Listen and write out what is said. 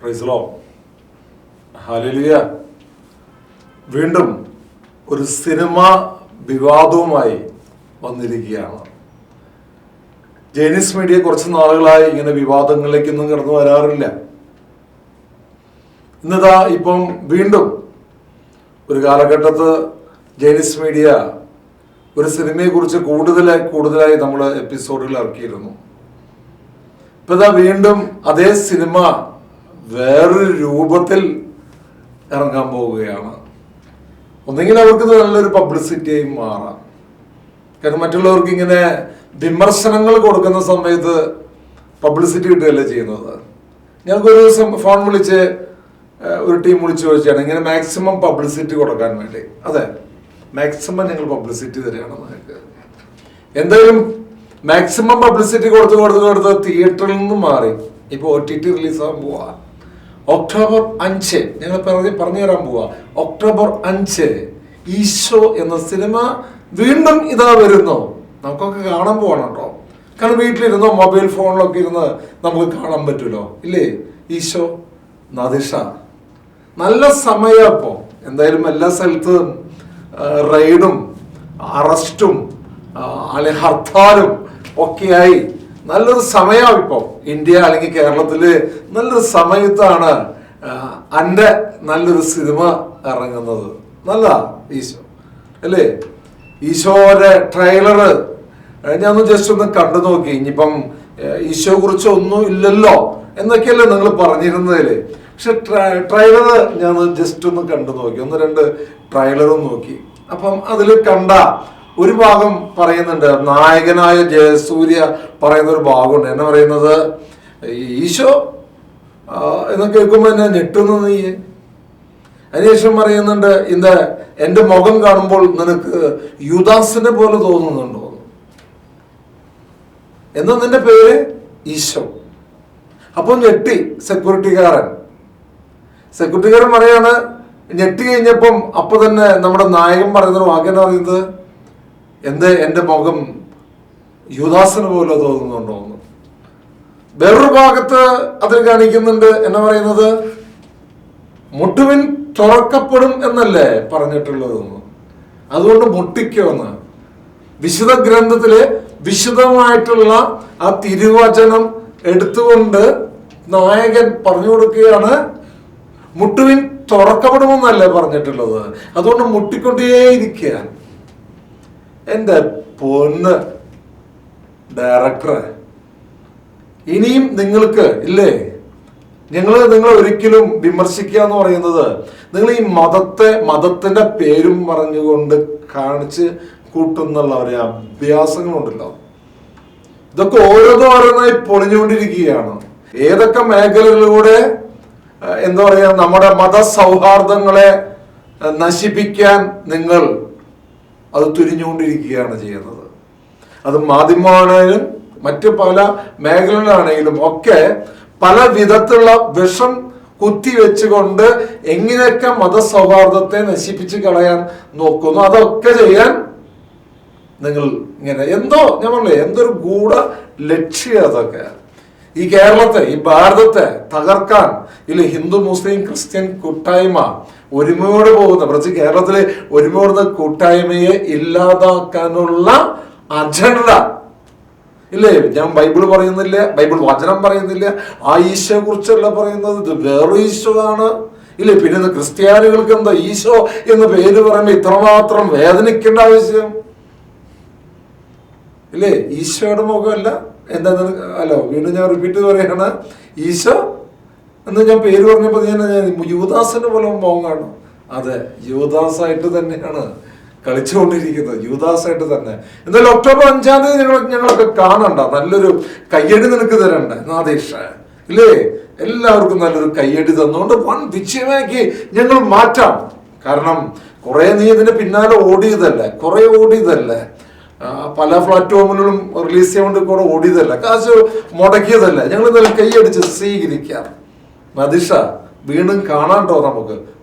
പ്രൈസ്ലോ ഹലിയ വീണ്ടും ഒരു സിനിമ വിവാദവുമായി വന്നിരിക്കുകയാണ്. ജൈനീസ് മീഡിയ കുറച്ച് നാളുകളായി ഇങ്ങനെ വിവാദങ്ങളിലേക്കൊന്നും കടന്നു വരാറില്ല. ഇന്നതാ ഇപ്പം വീണ്ടും ഒരു കാലഘട്ടത്ത് ജൈനീസ് മീഡിയ ഒരു സിനിമയെക്കുറിച്ച് കൂടുതലായി കൂടുതലായി നമ്മൾ എപ്പിസോഡുകൾ ഇറക്കിയിരുന്നു. ഇപ്പൊ വീണ്ടും അതേ സിനിമ വേറൊരു രൂപത്തിൽ ഇറങ്ങാൻ പോവുകയാണ്. ഒന്നെങ്കിൽ അവർക്ക് നല്ലൊരു പബ്ലിസിറ്റിയായി മാറാം. കാരണം മറ്റുള്ളവർക്ക് ഇങ്ങനെ വിമർശനങ്ങൾ കൊടുക്കുന്ന സമയത്ത് പബ്ലിസിറ്റി കിട്ടുകയല്ലേ ചെയ്യുന്നത്. ഞങ്ങൾക്കൊരു ദിവസം ഫോൺ വിളിച്ച് ഒരു ടീം വിളിച്ച് ചോദിച്ചാണ് ഇങ്ങനെ മാക്സിമം പബ്ലിസിറ്റി കൊടുക്കാൻ വേണ്ടി. അതെ മാക്സിമം ഞങ്ങൾ പബ്ലിസിറ്റി തരികയാണ് നിങ്ങൾക്ക് എന്തായാലും മാക്സിമം പബ്ലിസിറ്റി കൊടുത്ത് കൊടുത്ത് കൊടുത്ത് തിയേറ്ററിൽ നിന്ന് മാറി. ഇപ്പോൾ ഒ ടി ടി റിലീസ് ആകാൻ പോവാ. ഒക്ടോബർ അഞ്ച്. ഞങ്ങൾ പറഞ്ഞ് പറഞ്ഞു തരാൻ പോവാ. ഒക്ടോബർ അഞ്ച്. ഈശോ എന്ന സിനിമ വീണ്ടും ഇതാ വരുന്നു. നമുക്കൊക്കെ കാണാൻ പോകണം കേട്ടോ. കാരണം വീട്ടിലിരുന്നോ മൊബൈൽ ഫോണിലൊക്കെ ഇരുന്ന് നമുക്ക് കാണാൻ പറ്റുമല്ലോ ഇല്ലേ? ഈശോ നദിഷ. നല്ല സമയം അപ്പോൾ എന്തായാലും എല്ലാ സ്ഥലത്തും റെയ്ഡും അറസ്റ്റും അല്ലെ ഹർത്താലും ഒക്കെയായി. നല്ലൊരു സമയമാണ് ഇപ്പോൾ ഇന്ത്യ അല്ലെങ്കിൽ കേരളത്തിൽ നല്ലൊരു സമയത്താണ് അന്റെ നല്ലൊരു സിനിമ ഇറങ്ങുന്നത്. നല്ലതാ ഈശോ. അല്ലേ? ഈശോയുടെ ട്രെയിലറ് ഞാനൊന്ന് ജസ്റ്റ് ഒന്ന് കണ്ടു നോക്കി. ഇനിയിപ്പം ഈശോയെ കുറിച്ച് ഒന്നും ഇല്ലല്ലോ എന്നൊക്കെയല്ലേ നിങ്ങൾ പറഞ്ഞിരുന്നതിൽ. പക്ഷെ ട്രെയിലർ ഞാൻ ജസ്റ്റ് ഒന്ന് കണ്ടു നോക്കി. ഒന്ന് രണ്ട് ട്രെയിലറും നോക്കി. അപ്പം അതിൽ കണ്ട ഒരു ഭാഗം പറയുന്നുണ്ട്. നായകനായ ജയസൂര്യ പറയുന്ന ഒരു ഭാഗമുണ്ട്. എന്നെ പറയുന്നത് ഈശോ എന്ന് കേൾക്കുമ്പോൾ എന്നെ ഞെട്ടുന്നു നീ. അതിനുശേഷം പറയുന്നുണ്ട് ഇന്ന് എന്റെ മുഖം കാണുമ്പോൾ നിനക്ക് യുദാസിനെ പോലെ തോന്നുന്നുണ്ടോ? എന്നാ നിന്റെ പേര് ഈശോ. അപ്പൊ ഞെട്ടി സെക്യൂരിറ്റിക്കാരൻ. സെക്യൂരിറ്റിക്കാരൻ പറയാണ് ഞെട്ടി കഴിഞ്ഞപ്പം അപ്പൊ തന്നെ നമ്മുടെ നായകൻ പറയുന്ന വാക്യം പറയുന്നത്? എന്ത് എന്റെ മുഖം യുദാസന് പോലെ തോന്നുന്നുണ്ടോ എന്ന്. വേറൊരു ഭാഗത്ത് അതിൽ കാണിക്കുന്നുണ്ട് എന്നാ പറയുന്നത് മുട്ടുവിൻ തുറക്കപ്പെടും എന്നല്ലേ പറഞ്ഞിട്ടുള്ളതെന്ന് അതുകൊണ്ട് മുട്ടിക്കുമെന്ന് വിശുദ്ധ ഗ്രന്ഥത്തിലെ വിശുദ്ധമായിട്ടുള്ള ആ തിരുവചനം എടുത്തുകൊണ്ട് നായകൻ പറഞ്ഞു കൊടുക്കുകയാണ് മുട്ടുവിൻ തുറക്കപ്പെടുമെന്നല്ലേ പറഞ്ഞിട്ടുള്ളത്. അതുകൊണ്ട് മുട്ടിക്കൊണ്ടേയിരിക്കുക എന്റെ പൊന്ന് ഡയറക്ടറെ ഇനിയും നിങ്ങൾക്ക് ഇല്ലേ? ഞങ്ങൾ നിങ്ങൾ ഒരിക്കലും വിമർശിക്കുക എന്ന് പറയുന്നത് നിങ്ങൾ ഈ മതത്തെ മതത്തിന്റെ പേരും പറഞ്ഞുകൊണ്ട് കാണിച്ച് കൂട്ടുന്നുള്ള ഒരു അഭ്യാസങ്ങളുണ്ടല്ലോ. ഇതൊക്കെ ഓരോന്നും ഓരോന്നായി പൊളിഞ്ഞുകൊണ്ടിരിക്കുകയാണ്. ഏതൊക്കെ മേഖലകളിലൂടെ എന്താ പറയാ നമ്മുടെ മത സൗഹാർദ്ദങ്ങളെ നശിപ്പിക്കാൻ നിങ്ങൾ അത് തുരിഞ്ഞുകൊണ്ടിരിക്കുകയാണ് ചെയ്യുന്നത്. അത് മാധ്യമമാണെങ്കിലും മറ്റ് പല മേഖലകളാണെങ്കിലും ഒക്കെ പല വിധത്തിലുള്ള വിഷം കുത്തിവെച്ചുകൊണ്ട് എങ്ങനെയൊക്കെ മതസൗഹാർദ്ദത്തെ നശിപ്പിച്ച് കളയാൻ നോക്കുന്നു അതൊക്കെ ചെയ്യാൻ നിങ്ങൾ ഇങ്ങനെ എന്തോ ഞാൻ പറഞ്ഞില്ലേ എന്തൊരു ഗൂഢ ലക്ഷ്യം അതൊക്കെ. ഈ കേരളത്തെ ഈ ഭാരതത്തെ തകർക്കാൻ ഇല്ല ഹിന്ദു മുസ്ലിം ക്രിസ്ത്യൻ കൂട്ടായ്മ ഒരുമയോടെ പോകുന്ന പ്രത്യേകിച്ച് കേരളത്തിലെ ഒരുമയോടുന്ന കൂട്ടായ്മയെ ഇല്ലാതാക്കാനുള്ള അജണ്ട. ഇല്ലേ? ഞാൻ ബൈബിൾ പറയുന്നില്ല ബൈബിൾ വചനം പറയുന്നില്ല ആ ഈശോയെ കുറിച്ചല്ല പറയുന്നത് ഇത് വേറെ ഈശോ ആണ് ഇല്ലേ? പിന്നെ ക്രിസ്ത്യാനികൾക്ക് എന്താ ഈശോ എന്ന് പേര് പറയുമ്പോൾ ഇത്രമാത്രം വേദനിക്കേണ്ട ആവശ്യം? ഇല്ലേ? ഈശോയുടെ മുഖമല്ല എന്താ നിനക്ക് അല്ലോ വീണ്ടും ഞാൻ റിപ്പീറ്റ് പറയുകയാണ്. ഈശോ എന്ന് ഞാൻ പേര് പറഞ്ഞപ്പോൾ ഞാൻ യുവദാസിന്റെ പോലെ മോങ് കാണും അതെ യുവദാസായിട്ട് തന്നെയാണ് കളിച്ചുകൊണ്ടിരിക്കുന്നത്. യുവദാസായിട്ട് തന്നെ. എന്തായാലും ഒക്ടോബർ അഞ്ചാം തീയതി ഞങ്ങൾ ഞങ്ങളൊക്കെ കാണണ്ട. നല്ലൊരു കയ്യടി നിനക്ക് തരണ്ട? നാദേശ ഇല്ലേ? എല്ലാവർക്കും നല്ലൊരു കയ്യടി തന്നുകൊണ്ട് വൺ വിജയമാക്കി ഞങ്ങൾ മാറ്റാം. കാരണം കുറെ നീ ഇതിന്റെ പിന്നാലെ ഓടിയതല്ലേ? കുറെ ഓടിയതല്ലേ? പല പ്ലാറ്റ്ഫോമിലും റിലീസ് ചെയ്യാൻ വേണ്ടി കൂടെ ഓടിയതല്ല. കാശ് മുടക്കിയതല്ല. ഞങ്ങൾ ഇന്നലെ കൈയടിച്ച് സ്വീകരിക്കാം. മതിഷ വീണ്ടും കാണാണ്ടോ നമുക്ക്.